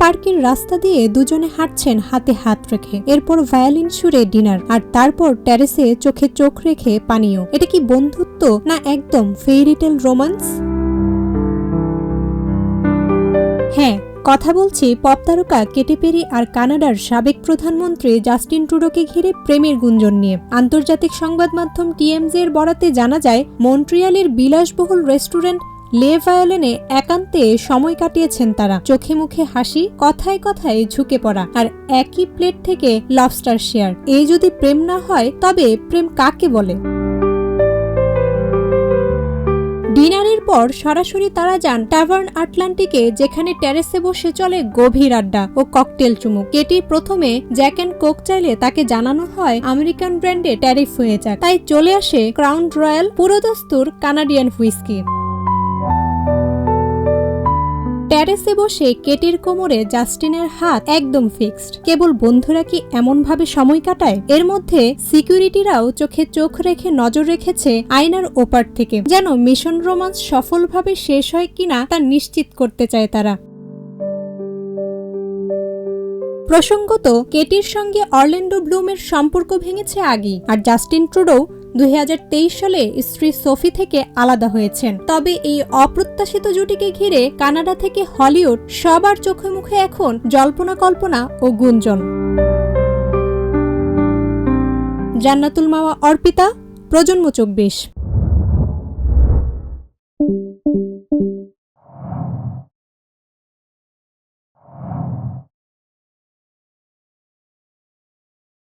পার্কের রাস্তা দিয়ে দুজনে হাঁটছেন হাতে হাত রেখে। এরপর ভায়োলিন সুরে ডিনার, আর তারপর ট্যারেসে চোখে চোখ রেখে পানীয়। এটা কি বন্ধুত্ব না একদম ফেরিটেল রোমান্স হ্যাঁ কথা বলছি পপ তারকা কেটি পেরি আর কানাডার সাবেক প্রধানমন্ত্রী জাস্টিন ট্রুডোকে ঘিরে প্রেমের গুঞ্জন নিয়ে। আন্তর্জাতিক সংবাদ মাধ্যম টিএমজি এর বরাতে জানা যায়, মন্ট্রিয়ালের বিলাসবহুল রেস্টুরেন্ট লে ভায়োলেনে একান্তে সময় কাটিয়েছেন তারা। চোখে মুখে হাসি, কথায় কথায় ঝুঁকে পড়া আর একই প্লেট থেকে লবস্টার শেয়ার। এই যদি প্রেম না হয়, তবে প্রেম কাকে বলে? ডিনারের পর সরাসরি তারা যান টাভার্ন আটলান্টিকে, যেখানে ট্যারেসে বসে চলে গভীর আড্ডা ও ককটেল চুমুক। কেটি প্রথমে জ্যাক অ্যান্ড কোক চাইলে তাকে জানানো হয় আমেরিকান ব্র্যান্ডে ট্যারিফ হয়ে যাক। তাই চলে আসে ক্রাউন রয়্যাল পুরোদস্তুর কানাডিয়ান হুইস্কি। ট্যারেসে বসে কেটির কোমরে জাস্টিনের হাত একদম ফিক্সড। কেবল বন্ধুরা কি এমন ভাবে সময় কাটায়? এর মধ্যে সিকিউরিটিরাও চোখে চোখ রেখে নজর রেখেছে আয়নার ওপার থেকে। যেন মিশন রোমান্স সফলভাবে শেষ হয় কিনা তা নিশ্চিত করতে চায় তারা। প্রসঙ্গত, কেটির সঙ্গে অরল্যান্ডো ব্লুমের সম্পর্ক ভেঙেছে আগেই। আর জাস্টিন ট্রুডো দুই হাজার তেইশ সালে স্ত্রী সোফি থেকে আলাদা হয়েছেন। তবে এই অপ্রত্যাশিত জুটিকে ঘিরে কানাডা থেকে হলিউড সবার চোখে মুখে এখন জল্পনা কল্পনা ও গুঞ্জন। জান্নাতুল মাওয়া অর্পিতা, প্রজন্ম চব্বিশ।